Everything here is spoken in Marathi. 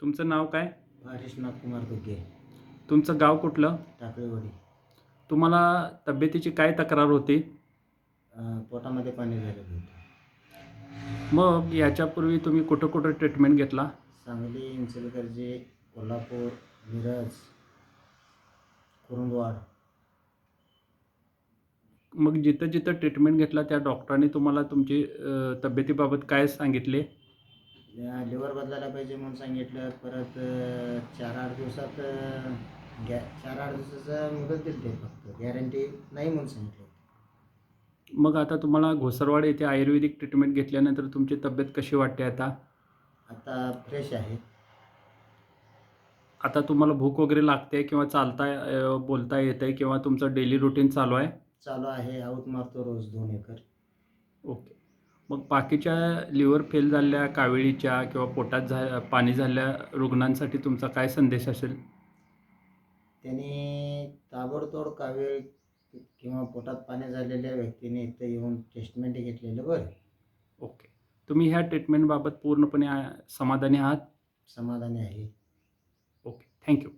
तुमचं नाव काय? हरीश नागकुमार दुगे तुमचं गाव कुठलं? टाकळीवाडी. तुम्हाला तब्येतीची काय तक्रार होती? अं, पोटामध्ये पाणी झालेलं होतं. मग याच्यापूर्वी तुम्ही कुठं कुठं ट्रीटमेंट घेतला? सांगली इंचलकरजी कोल्हापूर मिरज कुरुंदवाड. मग जिथं जिथं ट्रीटमेंट घेतला त्या डॉक्टरांनी तुम्हाला तुमची अ, तब्येतीबाबत काय सांगितले? लिव्हर बदलायला पाहिजे म्हणून सांगितलं. परत चार आठ दिवसात गॅ चार आठ दिवसाचं मुदत दिली ते फक्त. गॅरंटी नाही म्हणून सांगितलं मग आता तुम्हाला घोसरवाड येथे आयुर्वेदिक ट्रीटमेंट घेतल्यानंतर तुमची तब्येत कशी वाटते आता? आता फ्रेश आहे. आता तुम्हाला भूक वगैरे लागते किंवा चालता बोलता येतं आहे किंवा तुमचं डेली रुटीन चालू आहे? चालू आहे. आऊत मारतो रोज दोन एकर. ओके मग बाकीच्या लिव्हर फेल झालेल्या कावेळीच्या किंवा पोटात झा पाणी झालेल्या रुग्णांसाठी तुमचा काय संदेश असेल? त्यांनी ताबडतोड कावीळ किंवा पोटात पाणी झालेल्या व्यक्तीने इथं येऊन टेस्टमेंट घेतलेलं बरं. ओके. तुम्ही ह्या ट्रीटमेंटबाबत पूर्णपणे समाधानी आहात? समाधानी आहे. ओके. थँक्यू